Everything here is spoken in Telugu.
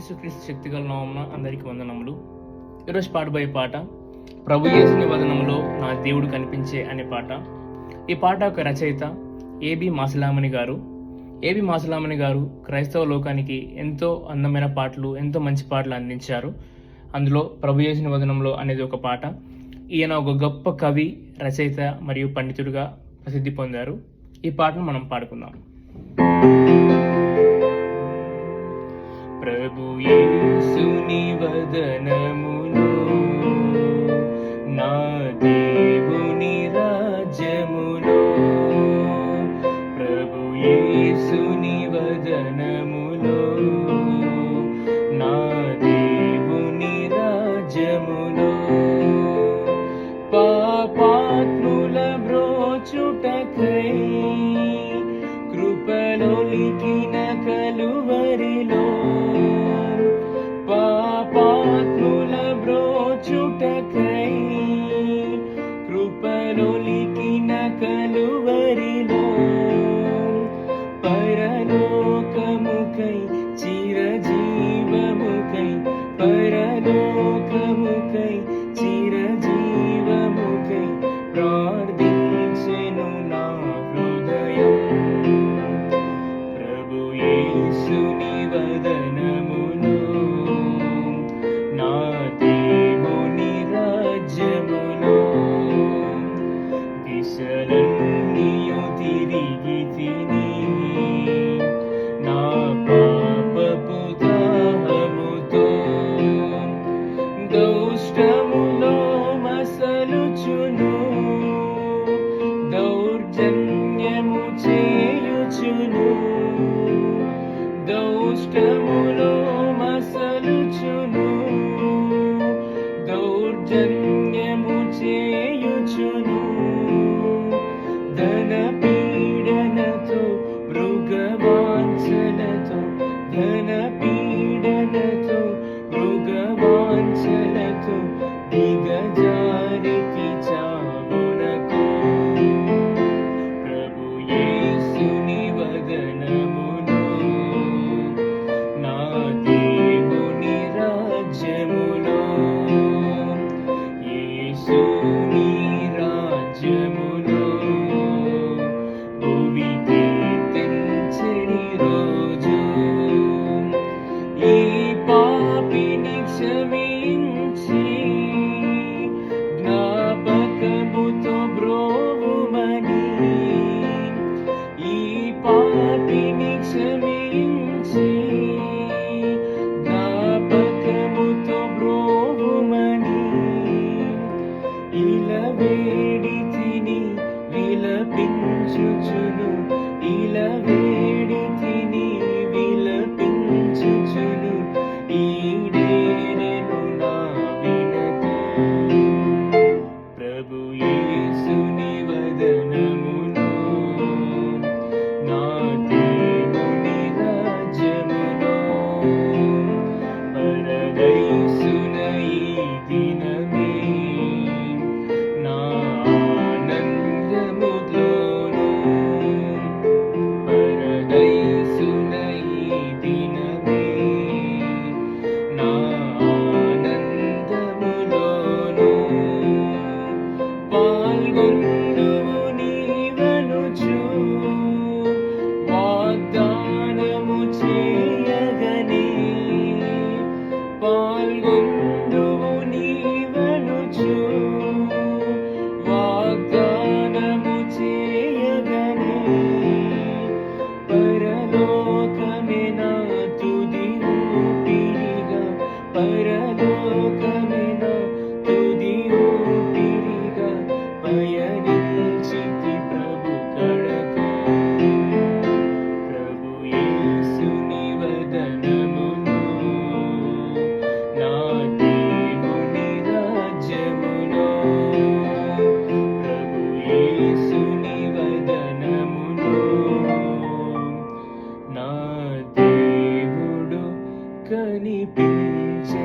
యేసుక్రీస్తు శక్తిగల నామమున అందరికీ వందనములు. ఈరోజు పాడబోయే పాట ప్రభు యేసుని వదనములో నా దేవుడు కనిపించే అనే పాట. ఈ పాట యొక్క రచయిత ఏబి మాసలామణి గారు. ఏబి మాసలామణి గారు క్రైస్తవ లోకానికి ఎంతో అందమైన పాటలు ఎంతో మంచి పాటలు అందించారు. అందులో ప్రభు యేసుని వదనంలో అనేది ఒక పాట. ఈయన ఒక గొప్ప కవి రచయిత మరియు పండితుడిగా ప్రసిద్ధి పొందారు. ఈ పాటను మనం పాడుకుందాం. ప్రభు యేసుని వదనమును నా దేవుని రాజ్యములో ప్రభు యేసుని వదనములో నా దేవుని రాజ్యములో పాపాత్ముల బ్రోచుటకై కృపలోలికి పాపాత్ముల బ్రోచుటకై దిశలన్నీయు తిరిగి తిని నా పాపపు దాహముతో దౌష్టములో మసలుచును దౌర్జన్యము చేయుచును దౌష్టము కనిపించే